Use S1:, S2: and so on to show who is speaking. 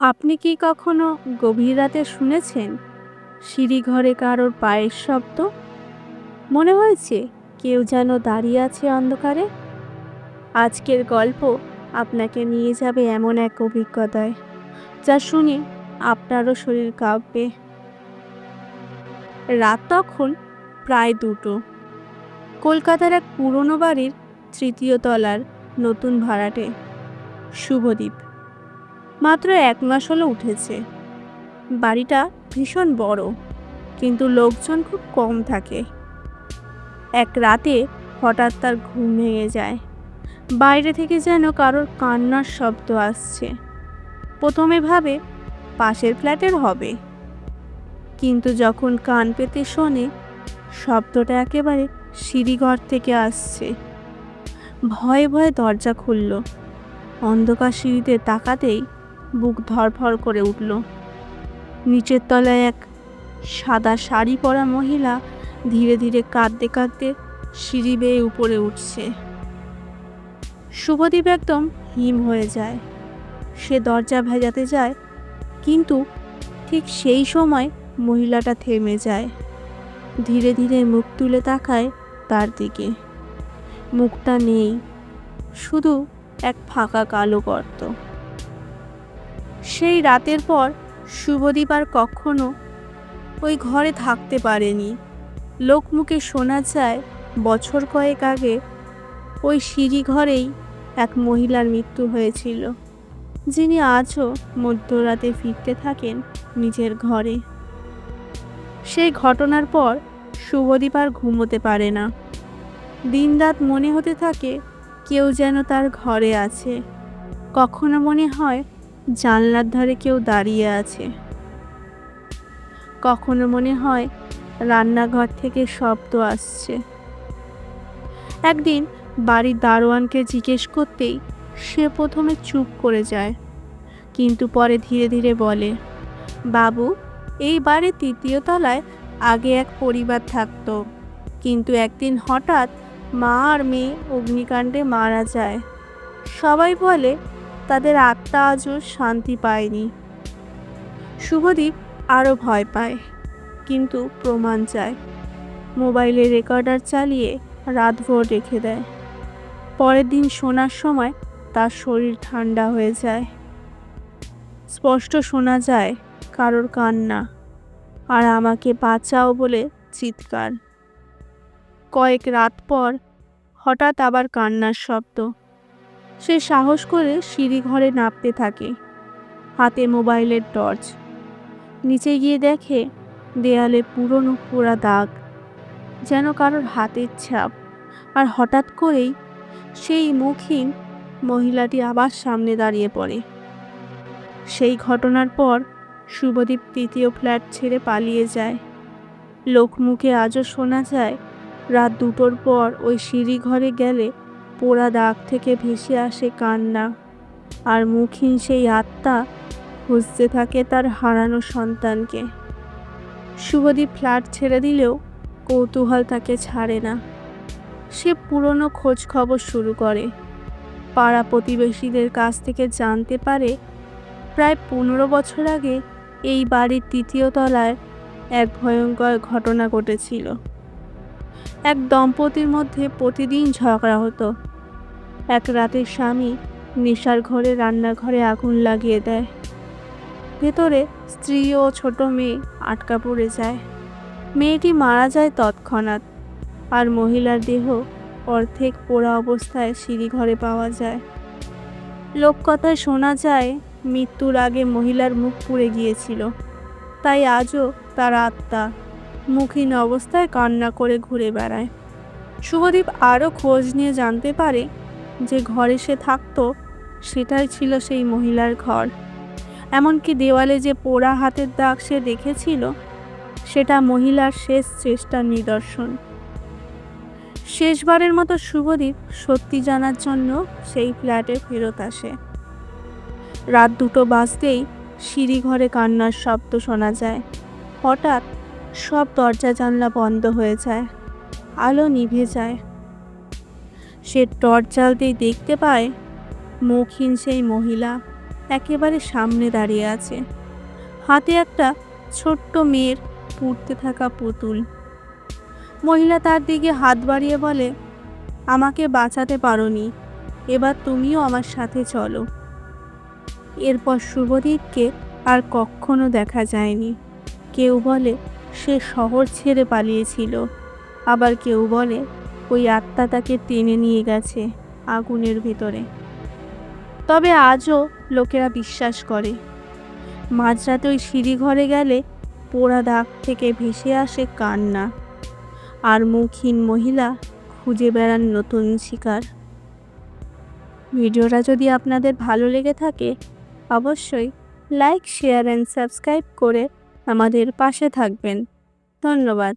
S1: আপনি কি কখনো গভীর রাতে শুনেছেন, সিঁড়ি ঘরে কারোর পায়ের শব্দ? মনে হয়েছে কেউ যেন দাঁড়িয়ে আছে অন্ধকারে? আজকের গল্প আপনাকে নিয়ে যাবে এমন এক অভিজ্ঞতায়, যা শুনে আপনারও শরীর কাঁপবে। রাত তখন প্রায় দুটো। কলকাতার এক পুরনো বাড়ির তৃতীয় তলার নতুন ভাড়াটে শুভদ্বীপ মাত্র এক মাস হলো উঠেছে। বাড়িটা ভীষণ বড়, কিন্তু লোকজন খুব কম থাকে। এক রাতে হঠাৎ তার ঘুম ভেঙে যায়। বাইরে থেকে যেন কারোর কান্নার শব্দ আসছে। প্রথমে ভাবে পাশের ফ্ল্যাটের হবে। কিন্তু যখন কান পেতে শোনে, শব্দটা একেবারে সিঁড়িঘর থেকে আসছে। ভয়ে ভয়ে দরজা খুলল। অন্ধকার সিঁড়িতে তাকাতেই বুক ধরফর করে উঠল। নিচের তলায় এক সাদা শাড়ি পরা মহিলা ধীরে ধীরে কাঁদতে কাঁদতে সিঁড়ি বেয়ে উপরে উঠছে। শুভদীপ একদম হিম হয়ে যায়। সে দরজা ভেজাতে যায়, কিন্তু ঠিক সেই সময় মহিলাটা থেমে যায়। ধীরে ধীরে মুখ তুলে তাকায় তার দিকে। মুখটা নেই, শুধু এক ফাঁকা কালো গর্ত। সেই রাতের পর শুভদীপ আর কখনো ওই ঘরে থাকতে পারেনি। লোকমুখে শোনা যায়, বছর কয়েক আগে ওই সিঁড়ি ঘরেই এক মহিলার মৃত্যু হয়েছিল, যিনি আজও মধ্যরাতে ফিরতে থাকেন নিজের ঘরে। সেই ঘটনার পর শুভদীপ আর ঘুমোতে পারে না। দিনরাত মনে হতে থাকে কেউ যেন তার ঘরে আছে। কখনো মনে হয় জানলার ধারে কেউ দাঁড়িয়ে আছে। কখনো মনে হয় রান্নাঘর থেকে শব্দ আসছে। একদিন বাড়ির দারোয়ানকে জিজ্ঞেস করতেই সে প্রথমে চুপ করে যায়, কিন্তু পরে ধীরে ধীরে বলে, বাবু, এই বাড়ির তৃতীয় তলায় আগে এক পরিবার থাকতো, কিন্তু একদিন হঠাৎ মা আর মেয়ে অগ্নিকাণ্ডে মারা যায়। সবাই বলে তাদের আত্মা আজও শান্তি পায়নি। শুভদীপ আরও ভয় পায়, কিন্তু প্রমাণ চায়। মোবাইলে রেকর্ডার চালিয়ে রাতভর রেখে দেয়। পরের দিন শোনার সময় তার শরীর ঠান্ডা হয়ে যায়। স্পষ্ট শোনা যায়, কারোর কান্না, আর আমাকে বাঁচাও বলে চিৎকার। কয়েক রাত পর হঠাৎ আবার কান্নার শব্দ। সে সাহস করে সিঁড়ি ঘরে নামতে থাকে। হাতে মোবাইলের টর্চ। নিচে গিয়ে দেখে দেয়ালে পুরনো পোড়া দাগ। যেন কারোর হাতের ছাপ। আর হঠাৎ করেই সেই মুখহীন মহিলাটি আবার সামনে দাঁড়িয়ে পড়ে। সেই ঘটনার পর শুভদীপ তৃতীয় ফ্ল্যাট ছেড়ে পালিয়ে যায়। লোকমুখে আজও শোনা যায়, রাত দুটোর পর ওই সিঁড়ি ঘরে গেলে পোড়া দাগ থেকে ভেসে আসে কান্না। আর মুখহীন সেই আত্মা খুঁজতে থাকে তার হারানো সন্তানকে। শুভদীপ ফ্ল্যাট ছেড়ে দিলেও কৌতূহল তাকে ছাড়ে না। সে পুরনো খোঁজ খবর শুরু করে। পাড়া প্রতিবেশীদের কাছ থেকে জানতে পারে, প্রায় পনেরো বছর আগে এই বাড়ির তৃতীয় তলায় এক ভয়ঙ্কর ঘটনা ঘটেছিল। এক দম্পতির মধ্যে প্রতিদিন ঝগড়া হতো। এক রাতে স্বামী নেশার ঘরে রান্নাঘরে আগুন লাগিয়ে দেয়। ভেতরে স্ত্রী ও ছোট মেয়ে আটকা পড়ে যায়। মেয়েটি মারা যায় তৎক্ষণাৎ আর মহিলার দেহ অর্ধেক পোড়া অবস্থায় সিঁড়ি ঘরে পাওয়া যায়। লোককথায় শোনা যায়, মৃত্যুর আগে মহিলার মুখ পুড়ে গিয়েছিল। তাই আজও তার আত্মা মুখহীন অবস্থায় কান্না করে ঘুরে বেড়ায়। শুভদীপ আরও খোঁজ নিয়ে জানতে পারে যে ঘরে সে থাকতো, সেটাই ছিল সেই মহিলার ঘর। এমনকি দেওয়ালে যে পোড়া হাতের দাগ সে দেখেছিল, সেটা মহিলার শেষ চেষ্টার নিদর্শন। শেষবারের মতো শুভদীপ সত্যি জানার জন্য সেই ফ্ল্যাটে ফেরত আসে। রাত দুটো বাজতেই সিঁড়ি ঘরে কান্নার শব্দ শোনা যায়। হঠাৎ সব দরজা জানলা বন্ধ হয়ে যায়। আলো নিভে যায়। সে টর্চ জ্বালতেই দেখতে পায় মুখহীন সেই মহিলা একেবারে সামনে দাঁড়িয়ে আছে। হাতে একটা ছোট্ট মেয়ের পুড়তে থাকা পুতুল। মহিলা তার দিকে হাত বাড়িয়ে বলে, আমাকে বাঁচাতে পারোনি, এবার তুমিও আমার সাথে চলো। এরপর শুভদীপকে আর কখনো দেখা যায়নি। কেউ বলে, সে শহর ছেড়ে পালিয়েছিল। আবার কেউ বলে ওই আত্মা তাকে টেনে নিয়ে গেছে আগুনের ভেতরে। তবে আজও লোকেরা বিশ্বাস করে। মাঝরাতে ওই সিঁড়ি ঘরে গেলে পোড়া দাগ থেকে ভেসে আসে কান্না। আর মুখহীন মহিলা খুঁজে বেড়ান নতুন শিকার। ভিডিওটা যদি আপনাদের ভালো লেগে থাকে, অবশ্যই লাইক, শেয়ার, অ্যান্ড সাবস্ক্রাইব করে আমাদের পাশে থাকবেন। ধন্যবাদ।